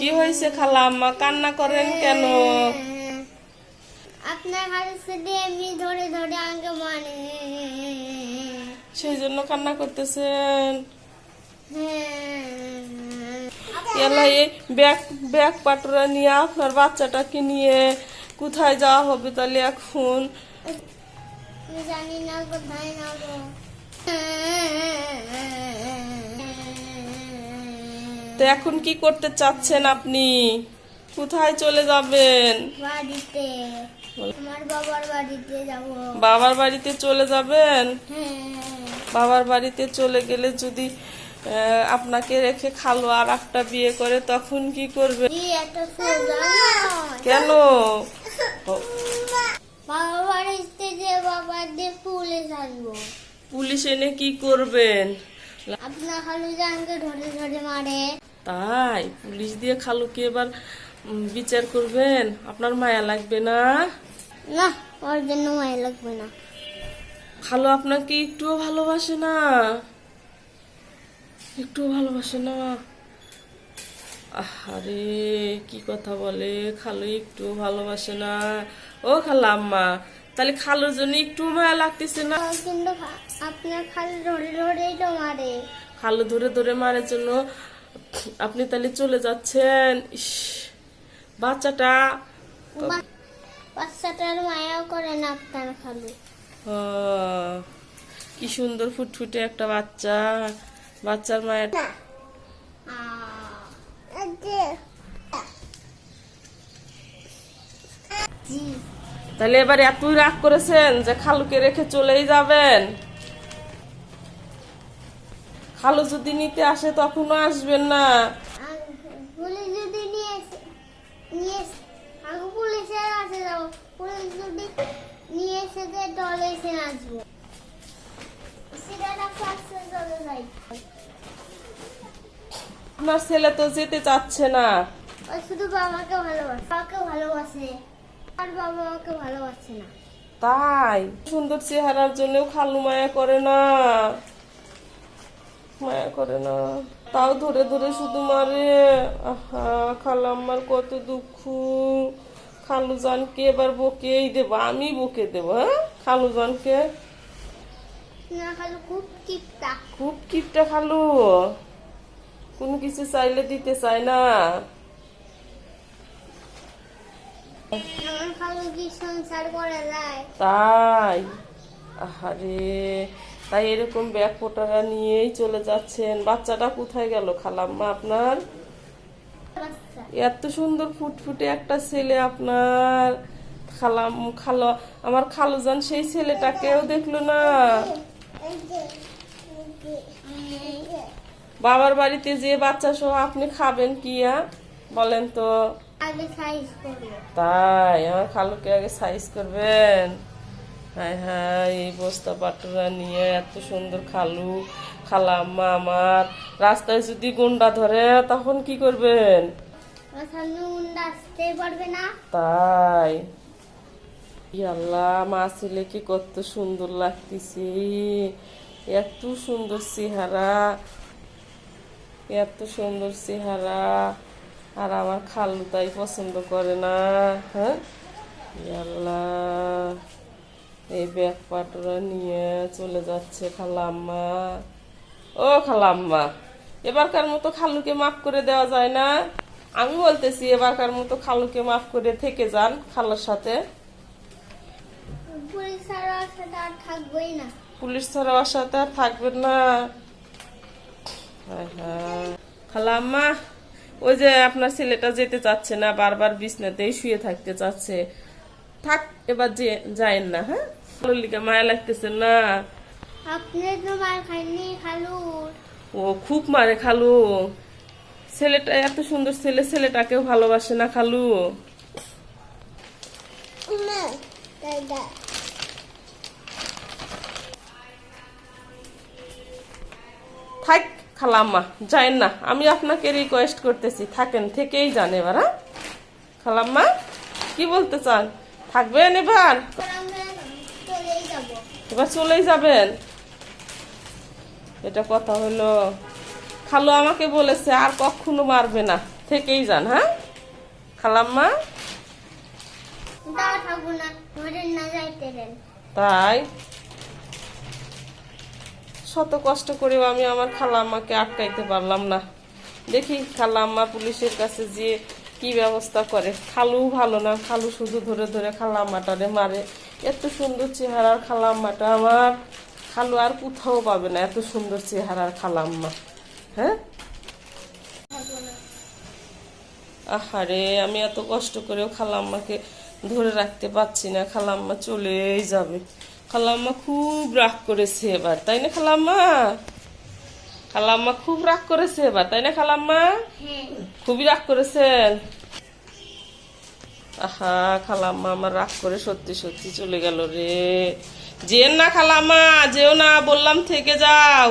কি হয়েছে খালা? আম্মা কান্না করেন কেন? আপনার হাতে শুধু এমনি ধরে ধরে আমাকে মানে সেই জন্য কান্না করতেছেন? হ্যাঁ। এলা এই ব্যাগ ব্যাগ পাটরা নিয়ে আপনার বাচ্চাটাকে নিয়ে কোথায় যাওয়া হবে তাহলে এখন? জানি না কোথায় যাব। তো এখন কি করতে চাচ্ছেন আপনি? কোথায় চলে যাবেন? বাড়িতে। আমার বাবার বাড়িতে যাব। বাবার বাড়িতে চলে যাবেন? হ্যাঁ। বাবার বাড়িতে চলে গেলে যদি আপনাকে রেখে খালো আর একটা বিয়ে করে তখন কি করবে। কেন? পুলিশ এনে কি করবেন? আপনার খালু জানকে ধরে ধরে মারে। তাই পুলিশ দিয়ে খালুকে এবার বিচার করবেন। আপনার মায়া লাগবে না? না ওর জন্য মায় লাগবে না। খালু আপনাকে একটুও ভালোবাসে না? একটুও ভালোবাসে না? আরে কি কথা বলে? খালু একটু ভালোবাসে না। ও খালা আম্মা তাহলে খালুর জন্য একটু মায়া লাগতেছে না? কিন্তু আপনার খালু ধরে ধরেই তো মারে। খালু ধরে ধরে মারার জন্য আপনি তাহলে চলে যাচ্ছেন। ইস, বাচ্চাটা বাচ্চাটার মায়াও করে না আপনার খালু। কি সুন্দর ফুটফুটে একটা বাচ্চা। বাচ্চার মায়ের তাহলে এবার এতই রাগ করেছেন যে খালুকে রেখে চলেই যাবেন। খালু যদি নিতে আসে তখনও আসবেন না। পুলিশ যদি নিয়ে নিয়ে আগে পুলিশের কাছে যাব পুলিশ যদি নিয়ে এসে যে দলে এসে নাচবো সেটা ফার্স্টে চলে যাই। আপনার ছেলে তো যেতে চাচ্ছে না। ও শুধু বাবাকে ভালোবাসে বাবাকে ভালোবাসে। আর বাবা আমাকে ভালোবাসে না। তাই সুন্দর চেহারার জন্যও খালু মায়া করে না। মায়া করে না। তাও ধরে ধরে শুধু মারে আহা খালাম্মার কত দুঃখ। খালু জানকে এবার বকেই দেবো আমি বকে দেবো হ্যাঁ? খালু জানকে না খালু খুব কিপটা। খুব কিপটা খালু। কোনো কিছু চাইলে দিতে চায় না। তাই। আহারে। তাই এরকম ব্যাগ ফোটারা নিয়েই চলে যাচ্ছেন। বাচ্চাটা কোথায় গেল খালাম্মা আপনার? এত সুন্দর ফুটফুটে একটা ছেলে আপনার। খালাম খালো আমার খালুজান সেই ছেলেটাকেও দেখল না। বাবার বাড়িতে যে বাচ্চা সহ আপনি খাবেন কি? বলেন তো। সাইজ তাই আমার খালুকে আগে সাইজ করবেন। হাই হাই এই বস্তা পাটুরা নিয়ে এত সুন্দর খালু খালাম্মা আমার। রাস্তায় যদি গুন্ডা ধরে তখন কি করবেন? তাই। ই আল্লাহ মা ছেলেকে কত সুন্দর লাগতেছে। এত সুন্দর চেহারা এত সুন্দর চেহারা। আর আমার খালু তাই পছন্দ করে না হ্যাঁ? ই আল্লাহ। এই ব্যাগ পাটরা নিয়ে চলে যাচ্ছে খালাম্মা। ও খালাম্মা এবারকার মতো খালুকে মাফ করে দেওয়া যায় না। আমি বলতেছি এবারকার মতো খালুকে মাফ করে থেকে যান খালার সাথে। পুলিশ ছাড়া ওর সাথে আর থাকবেন না। খালাম্মা ওই যে আপনার ছেলেটা যেতে চাচ্ছে না বারবার বিছনাতেই শুয়ে থাকতে চাচ্ছে। থাক এবার যে যায়েন না হ্যাঁ? লিগা মায়া লাগতেছে না আপনি তো মার খাইনি খালু ও খুব মারে খালু। ছেলেটা এত সুন্দর ছেলে ছেলেটাকেও ভালোবাসে না খালু? থাক খালাম্মা যাইন না। আমি আপনাকে রিকোয়েস্ট করতেছি। থাকেন থেকেই যান এবার হ্যাঁ? খালাম্মা কি বলতে চান? থাকবেন এবার? এবার চলেই যাবেন। এটা কথা হলো খালু আমাকে বলেছে আর কখনো মারবে না। থেকেই যান হ্যাঁ? খালাম্মা? তাই? শত কষ্ট করেও আমি আমার খালাম্মাকে আটকাইতে পারলাম না। দেখি খালাম্মা পুলিশের কাছে গিয়ে কি ব্যবস্থা করে। খালু ভালো না খালু শুধু ধরে ধরে খালাম্মাটারে মারে। এত সুন্দর চেহারার খালাম্মাটা আমার। খালু আর কোথাও পাবে না এত সুন্দর চেহারার খালাম্মা। হ্যাঁ? আহারে আমি এত কষ্ট করেও খালাম্মাকে ধরে রাখতে পারছি না। খালাম্মা চলেই যাবে। খালাম্মা খুব রাগ করেছে এবার তাই না খালাম্মা? খালাম্মা খুব রাগ করেছে এবার তাই না খালাম্মা? হ্যাঁ। খুবই রাগ করেছেন? আহা, খালাম্মা আমার রাগ করে সত্যি সত্যি চলে গেল রে। যে না খালাম্মা, যেও না, বললাম থেকে যাও।